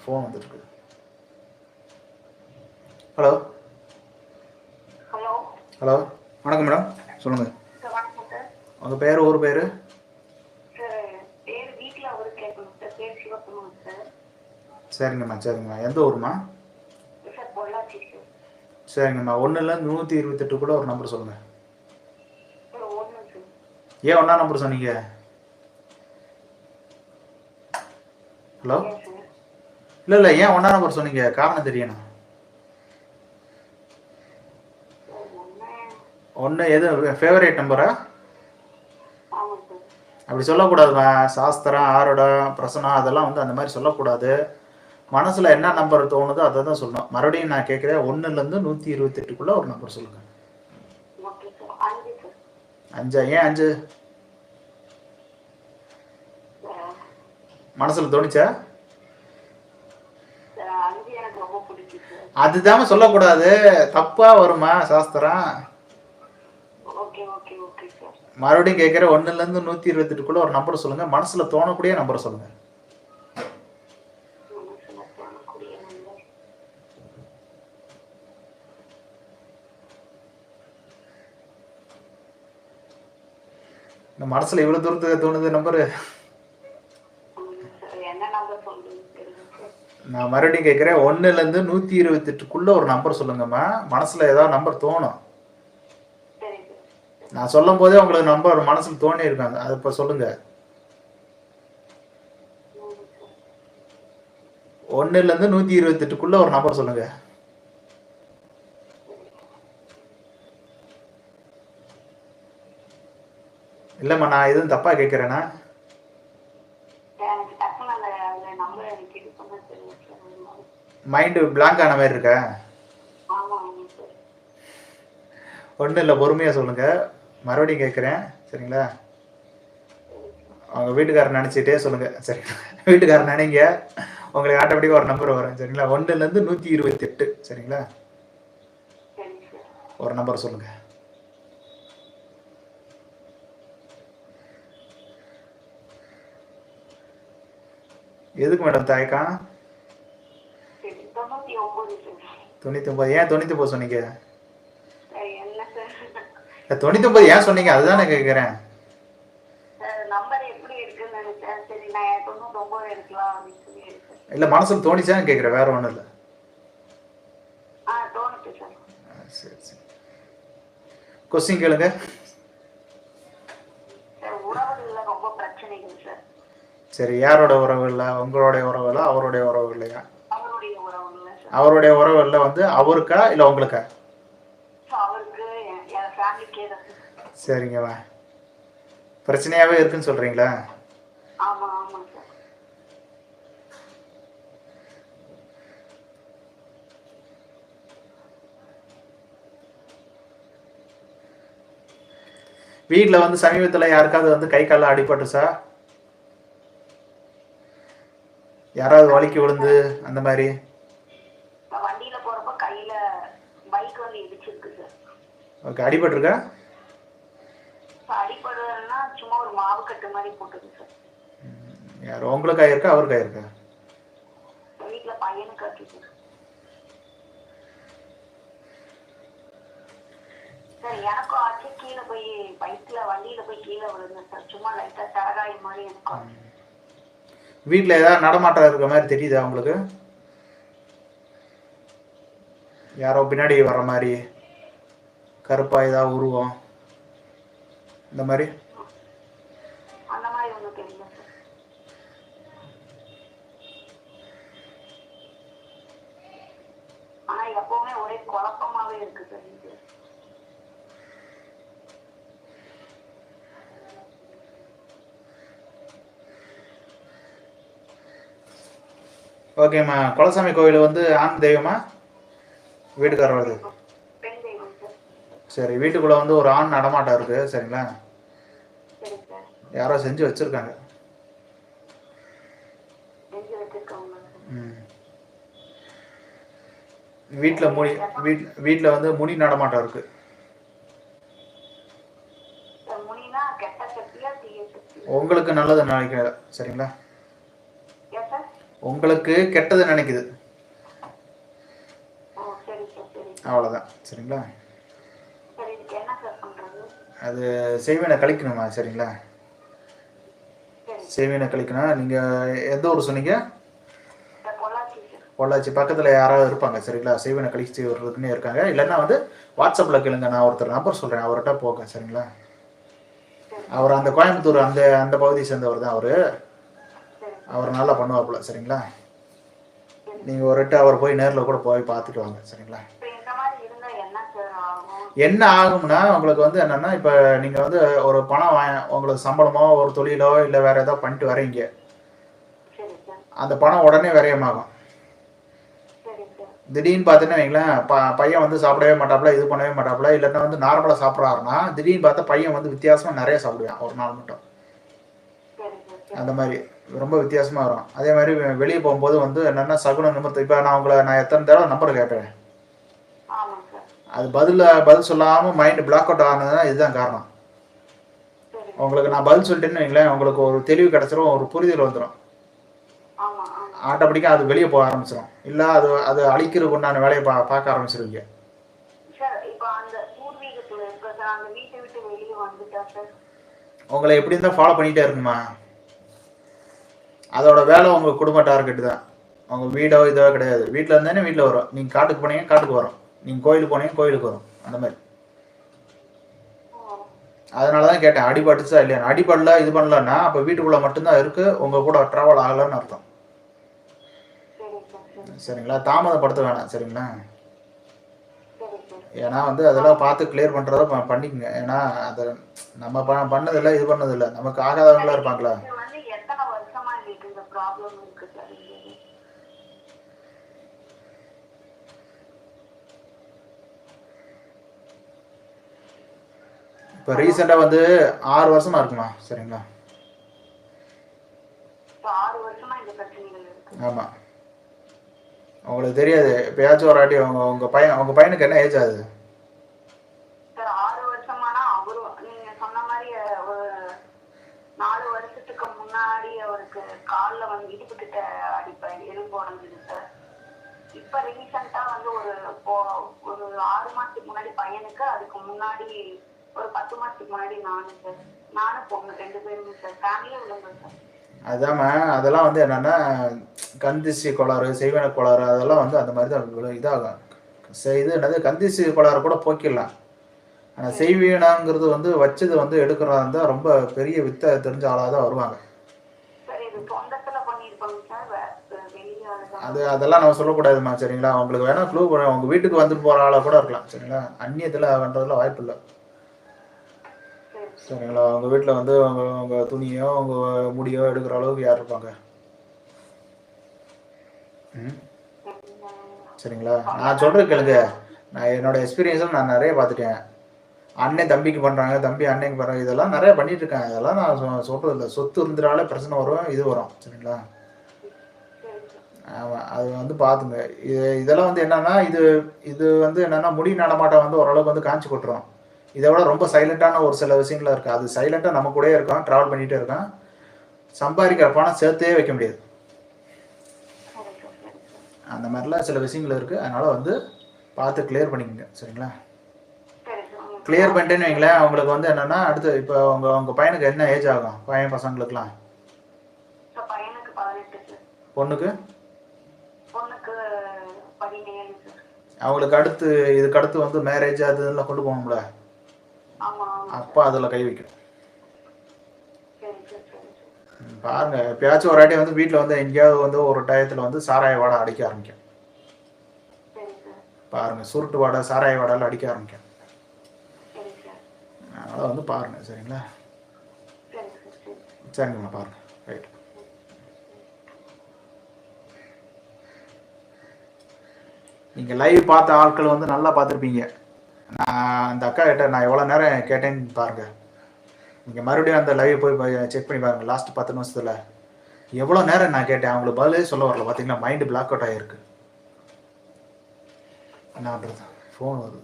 Phone வந்துருக்கு hello hello வணக்கம் madam sir உங்கள் பேர் ஊர் பேர்? சரிங்கம்மா சரிங்கம்மா எந்த ஊருமா சரிங்கம்மா ஒன்றுலேருந்து நூற்றி இருபத்தெட்டுக்குள்ளே ஒரு நம்பர் ஒன்று சார் ஏன் ஒன்றா நம்பர் சொன்னீங்க? ஹலோ? இல்லை இல்லை ஏன் ஒன்னா நம்பர் சொன்னீங்க? காரணம் தெரியணும். ஒன்னு ஒன்று எது ஃபேவரேட் நம்பரா அப்படி சொல்லக்கூடாதுமா சாஸ்திரம் ஆரோடம் பிரசனம் அதெல்லாம் வந்து அந்த மாதிரி சொல்லக்கூடாது. மனசில் என்ன நம்பர் தோணுதோ அதை தான் சொல்லணும். மறுபடியும் நான் கேட்குறேன் ஒன்றுலேருந்து நூற்றி இருபத்தெட்டுக்குள்ளே ஒரு நம்பர் சொல்லுங்க. அஞ்சா? ஏன் அஞ்சு? மனசுல மனசில் சார் அஞ்சு எனக்கு ரொம்ப அதுதாம சொல்லக்கூடாது. தப்பாக வருமா சாஸ்திரம் ஓகே ஓகே ஓகே சார். மறுபடியும் கேட்குறேன் ஒன்றுலேருந்து நூற்றி இருபத்தெட்டுக்குள்ளே ஒரு நம்பர் சொல்லுங்கள் மனசில் தோணக்கூடிய நம்பர் நம்பர். இந்த மனசில் இவ்வளோ தூரத்துக்கு தோணுது நம்பரு. நான் மறுபடியும் கேட்குறேன் ஒன்னுலேருந்து நூற்றி இருபத்தெட்டுக்குள்ளே ஒரு நம்பர் சொல்லுங்கம்மா. மனசில் ஏதாவது நம்பர் தோணும். நான் சொல்லும் போதே உங்களுக்கு நம்பர் மனசில் தோணி இருக்காங்க. அது இப்போ சொல்லுங்க. ஒன்னுலேருந்து சார் ஒன்றுலேருந்து நூற்றி இருபத்தெட்டுக்குள்ளே ஒரு நம்பர் சொல்லுங்க. இல்லைம்மா நான் எதுவும் தப்பாக கேட்குறேன்னா சார், எனக்கு டக்குனு அந்த அந்த நம்பர் எனக்கு இது பண்ண தெரியும் சார் அதனால. மைண்டு பிளாங்க் ஆன மாதிரி இருக்கா? ஒன்றும் இல்லை பொறுமையாக சொல்லுங்கள் மறுபடியும் கேட்குறேன் சரிங்களா? அவங்க வீட்டுக்காரர் நினச்சிட்டே சொல்லுங்கள் சரி. வீட்டுக்காரர் நினைங்க. உங்களுக்கு ஆட்டோமேட்டிக்காக ஒரு நம்பர் வரும். சரிங்களா? ஒன்றுலேருந்து நூற்றி இருபத்தெட்டு. சரிங்களா? சரி சார் ஒரு நம்பர் சொல்லுங்கள் எதுக்கு மேடம் தயக்கம் சரி தொண்ணூற்றி ஒம்பது சார் தொண்ணூத்தொம்பது. ஏன் தொண்ணூத்தொம்பது சொன்னீங்க? தொண்ணூத்தொம்பது ஏன் சொன்னீங்க? அதுதான் நான் கேட்குறேன் இல்லை மனசில் தோணிச்சான்னு கேட்குறேன் வேற ஒன்றும் இல்லை. சார் சரி. கொஸ்டின் கேளுங்க. சார் யாரோட உறவு இல்லை உங்களுடைய உறவு இல்லை அவருடைய உறவு இல்லையா அவருடைய உறவு இல்லை வந்து அவருக்கா இல்லை உங்களுக்கா? சரிங்கம்மா பிரச்சனையாகவே இருக்குன்னு சொல்கிறீங்களா சார் வீட்டில் வந்து சமீபத்தில் யாருக்காவது வந்து கை காலில் அடிபட்டுச்சா யாராவது வலிக்கு விழுந்து அந்த மாதிரி நான் வண்டியில் போகிறப்ப கையில் பைக் வந்து இடிச்சிருக்கு சார் ஓகே அடிபட்டிருக்கா ஸோ அடிப்படுறதுன்னா சும்மா ஒரு மாவு கட்டு மாதிரி போட்டுது சார். யார் உங்களுக்கு ஆயிருக்கா அவருக்கு ஆயிருக்கா வீட்டில் பையனுக்கு ஆச்சு சார் எனக்கும் ஆச்சு. கீழே போய் பைக்கில் வண்டியில் போய் கீழே விழுந்தேன் சார். சும்மா லைட்டாக தரகாய் மாதிரி எனக்கும் ஆச்சு. வீட்டில் ஏதாவது நடமாட்டம் இருக்க மாதிரி தெரியுதா உங்களுக்கு? யாரோ பின்னாடி வர்ற மாதிரி? கருப்பா ஏதாவது உருவம் இந்த மாதிரி? ஓகேம்மா குலசாமி கோயில் வந்து ஆண் தெய்வமா? வீட்டுக்காரர் வருது சரி வீட்டுக்குள்ளே வந்து ஒரு ஆண் நடமாட்டம் இருக்குது சரிங்களா? சரி சார் யாரோ செஞ்சு வச்சுருக்காங்க. வீட்டில் முனி வீட் வீட்டில் வந்து முனி நடமாட்டம் இருக்குது உங்களுக்கு நல்லது நினைக்கிறேன் சரிங்களா? உங்களுக்கு கெட்டது நினைக்குது. அவ்வளோதான் சரிங்களா சரி இதுக்கு என்ன சார் பண்றது அது செய்வினை கழிக்கணுமா சரிங்களா? செய்வினை கழிக்கணும்? நீங்கள் எந்த ஊர் சொன்னீங்க? பொள்ளாச்சி. பக்கத்தில் யாராவது இருப்பாங்க சரிங்களா? செய்வினை கழிச்சு விடுறதுக்குன்னே இருக்காங்க. இல்லைன்னா வந்து வாட்ஸ்அப்பில் கேளுங்க நான் ஒருத்தர் நம்பர் சொல்கிறேன் அவர்கிட்ட போங்க சரிங்களா? அவர் அந்த கோயம்புத்தூர் அந்த அந்த பகுதியை சேர்ந்தவர் தான் அவர். அவர் நல்லா பண்ணுவாப்புல சரிங்களா? நீங்கள் ஒரு அவர் போய் நேரில் கூட போய் பார்த்துட்டு வாங்க சரிங்களா இப்போ இந்த மாதிரி இருந்தா என்ன சார் ஆகும் என்ன ஆகும்னா உங்களுக்கு வந்து என்னன்னா இப்போ நீங்கள் வந்து ஒரு பணம் உங்களுக்கு சம்பளமோ ஒரு தொழிலோ இல்லை வேற ஏதோ பண்ணிட்டு வரீங்க அந்த பணம் உடனே விரயமாகும். திடீர்னு பார்த்தீங்கன்னா வைங்களேன் ப பையன் வந்து சாப்பிடவே மாட்டாப்புல இது பண்ணவே மாட்டாப்புல இல்லைன்னா வந்து நார்மலாக சாப்பிட்றாருன்னா திடீர்னு பார்த்தா பையன் வந்து வித்தியாசமாக நிறைய சாப்பிடுவான் ஒரு நாள் மட்டும். அந்த மாதிரி ரொம்ப வித்தியாசமாக வரும். அதே மாதிரி வெளியே போகும்போது வந்து என்னென்னா சகுன நிமித்தம் இப்போ நான் உங்களை நான் எத்தனை தடவை நம்பர் கேட்டேன் அது பதில பதில் சொல்லாமல் மைண்டு பிளாக் அவுட் ஆனதுன்னா இதுதான் காரணம். உங்களுக்கு நான் பதில் சொல்லிட்டேன்னு வைங்களேன் உங்களுக்கு ஒரு தெளிவு கிடச்சிரும் ஒரு புரிதல் வந்துடும் ஆட்டோமேட்டிக்காக அது வெளியே போக ஆரம்பிச்சிடும் இல்லை அது அது அழிக்கிறதுக்கு உண்டான வேலையை பா பார்க்க ஆரம்பிச்சிருவீங்க. உங்களை எப்படி இருந்தால் ஃபாலோ பண்ணிகிட்டே இருக்குமா அதோட வேலை உங்கள் குடும்ப டார்கெட் தான். உங்கள் வீடோ இதோ கிடையாது. வீட்டில் இருந்தானே வீட்டில் வரும். நீங்கள் காட்டுக்கு போனீங்க காட்டுக்கு வரும். நீங்கள் கோயிலுக்கு போனீங்க கோயிலுக்கு வரும். அந்த மாதிரி. அதனால தான் கேட்டேன் அடிபட்டுச்சா இல்லையா அடிபடல இது பண்ணலன்னா அப்போ வீட்டுக்குள்ளே மட்டும்தான் இருக்குது உங்கள் கூட ட்ராவல் ஆகலைன்னு அர்த்தம். சரிங்களா? தாமதப்படுத்த வேணாம் சரிங்களா? ஏன்னா வந்து அதெல்லாம் பார்த்து கிளியர் பண்ணுறத பண்ணிக்கோங்க பண்ணிக்கங்க. ஏன்னா அதை நம்ம ப பண்ணதில்லை இது பண்ணதில்லை. நமக்கு ஆகாதவங்களா இருப்பாங்களா இது வந்து எத்தனை வருஷமா எங்களுக்கு இந்த ப்ராப்ளம் இருக்கு சார் இங்க இப்போ ரீசெண்டாக வந்து ஆறு வருஷமா இருக்குமா? சரிங்களா? ஆமாம் உங்களுக்கு தெரியாது. எப்பயாச்சும் ஒரு வாட்டி உங்க உங்கள் பையன் உங்கள் பையனுக்கு என்ன ஏஜ் ஆகுது? சார் ஆறு வருஷமானா அவரு நீங்க சொன்ன மாதிரி அஹ், ஒரு நாலு வருஷத்துக்கு முன்னாடி அவருக்கு கால்ல வந்து இடுப்பு கிட்ட அடிப்பேன் எலும்பு உடஞ்சுது சார். இப்ப ரீசெண்டா வந்து ஒரு ஒரு ஆறு மாசத்துக்கு முன்னாடி பையனுக்கு அதுக்கு முன்னாடி ஒரு பத்து மாசத்துக்கு முன்னாடி நானும் சார் நானும் பொண்ணு ரெண்டு பேருமே சார் ஃபேமிலியே உள்ளவங்க சார். அதாம அதெல்லாம் வந்து என்னன்னா கந்திசி கோளாறு செய்வன கோளாறு அதெல்லாம் வந்து அந்த மாதிரி தான் இதாகும். இது என்னது? கந்திசி கோளாறு கூட போக்கிடலாம். ஆனால் செய்வீனாங்கிறது வந்து வச்சது வந்து எடுக்கிறதா இருந்தால் ரொம்ப பெரிய வித்தை தெரிஞ்ச ஆளாக தான். வருவாங்க. அது அதெல்லாம் நம்ம சொல்லக்கூடாதுமா சரிங்களா? உங்களுக்கு வேணா க்ளூ உங்கள் வீட்டுக்கு வந்துட்டு போகிற ஆளாக கூட இருக்கலாம் சரிங்களா? அந்நியத்தில் பண்ணுறதுல வாய்ப்பு இல்லை சரிங்களா? உங்கள் வீட்டில் வந்து உங்கள் உங்கள் துணியோ உங்கள் முடியோ எடுக்கிற அளவுக்கு யார் இருப்பாங்க? ம்? சரிங்களா? நான் சொல்கிறேன் கேளுங்க. நான் என்னோட எக்ஸ்பீரியன்ஸும் நான் நிறைய பார்த்துட்டேன். அண்ணன் தம்பிக்கு பண்ணுறாங்க தம்பி அண்ணனுக்கு பண்ணுறாங்க இதெல்லாம் நிறைய பண்ணிட்டு இருக்காங்க. இதெல்லாம் நான் சொ- இல்லை சொத்து இருந்துனாலே பிரச்சனை வரும் இது வரும். சரிங்களா? ஆமாம் அது வந்து பார்த்துங்க. இது இதெல்லாம் வந்து என்னன்னா இது இது வந்து என்னன்னா முடி நடமாட்டம் வந்து ஓரளவுக்கு வந்து காஞ்சி கொட்டுரும் இதை விட ரொம்ப சைலண்டான ஒரு சில விஷயங்கள் இருக்குது அது சைலண்டாக நம்ம கூடயே இருக்கோம் ட்ராவல் பண்ணிகிட்டே இருக்கோம் சம்பாதிக்கிற பணம் சேர்த்தே வைக்க முடியாது. அந்த மாதிரிலாம் சில விஷயங்கள் இருக்குது அதனால் வந்து பார்த்து கிளியர் பண்ணிக்கங்க. சரிங்களா? கிளியர் பண்ணிட்டேன்னு வைங்களேன். அவங்களுக்கு வந்து என்னன்னா அடுத்து இப்போ உங்க உங்க பையனுக்கு என்ன ஏஜ் ஆகும்? பையன் பசங்களுக்குலாம் பொண்ணுக்கு? அவங்களுக்கு அடுத்து இதுக்கு அடுத்து வந்து மேரேஜ் அது இதெல்லாம் கொண்டு போகணும்ல? அப்பா அதில் கை வைக்கணும். பாருங்க எப்பயாச்சும் ஒரு வாட்டி வந்து வீட்டில் வந்து எங்கேயாவது வந்து ஒரு டயத்தில் வந்து சாராய வாடை அடிக்க ஆரம்பிக்கும். பாருங்க சுருட்டு வாடை சாராய வாடெல்லாம் அடிக்க ஆரம்பிக்கும். அதனால் வந்து பாருங்க சரிங்களா? சரி சார் சரி. சரிங்கம்மா பாருங்க. ரைட் நீங்கள் லைவ் பார்த்த ஆட்கள் வந்து நல்லா பார்த்துருப்பீங்க. நான் அந்த அக்கா கிட்ட நான் எவ்வளோ நேரம் கேட்டேன்னு பாருங்க. நீங்கள் மறுபடியும் அந்த லைவ் போய் செக் பண்ணி பாருங்க லாஸ்ட் பத்து நிமிஷத்தில். எவ்வளோ நேரம் நான் கேட்டேன் அவங்களுக்கு பதிலே சொல்ல வரல பார்த்தீங்கன்னா மைண்டு பிளாக் அவுட் ஆகிருக்கு என்ன பண்ணுறது ஃபோன் வருது.